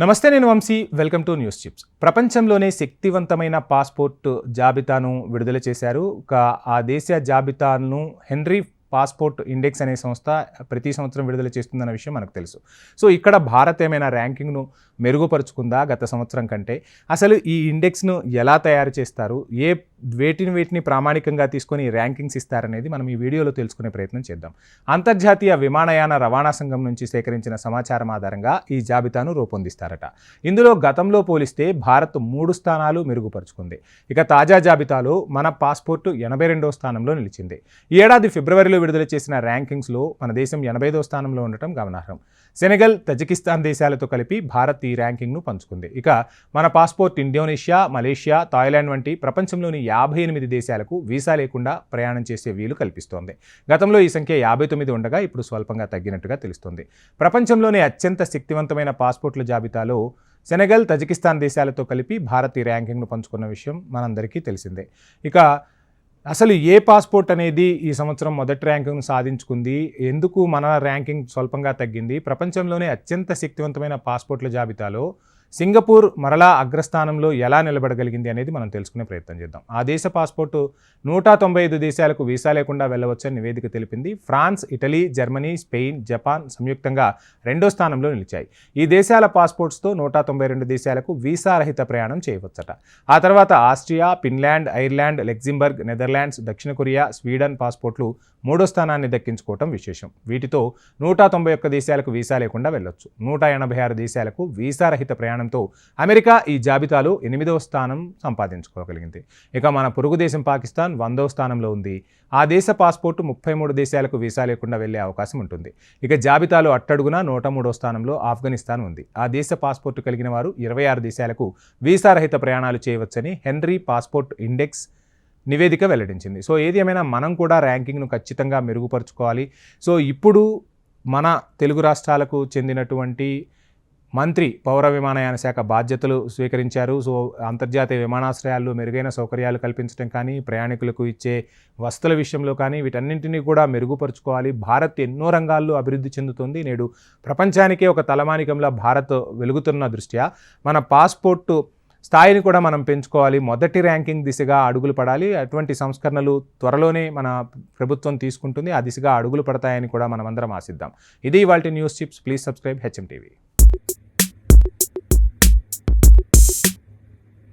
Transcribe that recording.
నమస్తే నేను Vamshi. Welcome to news chips. ప్రపంచంలోనే శక్తివంతమైన పాస్పోర్ట్ జాబితాను విడుదల చేశారు. ఒక ఆ దేశ జాబితాను హెన్రీ పాస్పోర్ట్ ఇండెక్స్ అనే సంస్థ ప్రతి సంవత్సరం విడుదల చేస్తుందన్న విషయం మనకు తెలుసు. సో ఇక్కడ భారత్ ఏమైనా ర్యాంకింగ్ను మెరుగుపరుచుకుందా గత సంవత్సరం కంటే? అసలు ఈ ఇండెక్స్ను ఎలా తయారు చేస్తారు? ఏ వేటిని వేటిని ప్రామాణికంగా తీసుకొని ర్యాంకింగ్స్ ఇస్తారనేది మనం ఈ వీడియోలో తెలుసుకునే ప్రయత్నం చేద్దాం. అంతర్జాతీయ విమానయాన రవాణా సంఘం నుంచి సేకరించిన సమాచారం ఆధారంగా ఈ జాబితాను రూపొందిస్తారట. ఇందులో గతంలో పోలిస్తే భారత్ మూడు స్థానాలు మెరుగుపరుచుకుంది. ఇక తాజా జాబితాలో మన పాస్పోర్టు ఎనభై రెండో స్థానంలో నిలిచింది. ఈ ఏడాది ఫిబ్రవరిలో విడుదల చేసిన ర్యాంకింగ్స్లో మన దేశం ఎనభైదో స్థానంలో ఉండటం గమనార్హం. సెనెగల్ తజికిస్తాన్ దేశాలతో కలిపి భారత్ ఈ ర్యాంకింగ్ను పంచుకుంది. ఇక మన పాస్పోర్ట్ ఇండోనేషియా మలేషియా థాయిలాండ్ వంటి ప్రపంచంలోని యాభై ఎనిమిది దేశాలకు వీసా లేకుండా ప్రయాణం చేసే వీలు కల్పిస్తోంది. గతంలో ఈ సంఖ్య యాభై తొమ్మిది ఉండగా ఇప్పుడు స్వల్పంగా తగ్గినట్టుగా తెలుస్తోంది. ప్రపంచంలోనే అత్యంత శక్తివంతమైన పాస్పోర్ట్ల జాబితాలో సెనెగల్ తజికిస్తాన్ దేశాలతో కలిపి భారత్ ఈ ర్యాంకింగ్ను పంచుకున్న విషయం మనందరికీ తెలిసిందే. ఇక అసలు ఏ పాస్పోర్ట్ అనేది ఈ సంవత్సరం మొదటి ర్యాంకింగ్ను సాధించుకుంది? ఎందుకు మన ర్యాంకింగ్ స్వల్పంగా తగ్గింది? ప్రపంచంలోనే అత్యంత శక్తివంతమైన పాస్పోర్ట్ల జాబితాలో సింగపూర్ మరలా అగ్రస్థానంలో ఎలా నిలబడగలిగింది అనేది మనం తెలుసుకునే ప్రయత్నం చేద్దాం. ఆ దేశ పాస్పోర్టు నూట తొంభై ఐదు దేశాలకు వీసా లేకుండా వెళ్ళవచ్చని నివేదిక తెలిపింది. France Italy Germany Spain Japan సంయుక్తంగా రెండో స్థానంలో నిలిచాయి. ఈ దేశాల పాస్పోర్ట్స్తో నూట తొంభై రెండు దేశాలకు వీసా రహిత ప్రయాణం చేయవచ్చట. ఆ తర్వాత Austria Finland Ireland Luxembourg Netherlands దక్షిణ కొరియా స్వీడన్ పాస్పోర్ట్లు మూడో స్థానాన్ని దక్కించుకోవటం విశేషం. వీటితో నూట తొంభై ఒక్క దేశాలకు వీసా లేకుండా వెళ్ళొచ్చు. నూట ఎనభై ఆరు దేశాలకు వీసా రహిత ప్రయాణంతో అమెరికా ఈ జాబితాలో ఎనిమిదవ స్థానం సంపాదించుకోగలిగింది. ఇక మన పొరుగు దేశం పాకిస్తాన్ వందవ స్థానంలో ఉంది. ఆ దేశ పాస్పోర్టు ముప్పై మూడు దేశాలకు వీసా లేకుండా వెళ్ళే అవకాశం ఉంటుంది. ఇక జాబితాలో అట్టడుగున నూట మూడో స్థానంలో ఆఫ్ఘనిస్తాన్ ఉంది. ఆ దేశ పాస్పోర్టు కలిగిన వారు ఇరవై ఆరు దేశాలకు వీసా రహిత ప్రయాణాలు చేయవచ్చని హెన్రీ పాస్పోర్ట్ ఇండెక్స్ నివేదిక వెల్లడించింది. సో ఏది ఏమైనా మనం కూడా ర్యాంకింగ్ను ఖచ్చితంగా మెరుగుపరుచుకోవాలి. సో ఇప్పుడు మన తెలుగు రాష్ట్రాలకు చెందినటువంటి మంత్రి పౌర విమానయాన శాఖ బాధ్యతలు స్వీకరించారు. సో అంతర్జాతీయ విమానాశ్రయాల్లో మెరుగైన సౌకర్యాలు కల్పించడం కానీ ప్రయాణికులకు ఇచ్చే వస్తుల విషయంలో కానీ వీటన్నింటినీ కూడా మెరుగుపరుచుకోవాలి. భారత్ ఎన్నో రంగాల్లో అభివృద్ధి చెందుతుంది. నేడు ప్రపంచానికే ఒక తలమానికంలో భారత్ వెలుగుతున్న దృష్ట్యా మన పాస్పోర్టు స్థాయిని కూడా మనం పెంచుకోవాలి. మొదటి ర్యాంకింగ్ దిశగా అడుగులు పడాలి. అటువంటి సంస్కరణలు త్వరలోనే మన ప్రభుత్వం తీసుకుంటుంది. ఆ దిశగా అడుగులు పడతాయని కూడా మనమందరం ఆశిద్దాం. ఇది ఇవాళ news chips. Please subscribe HM TV. thank you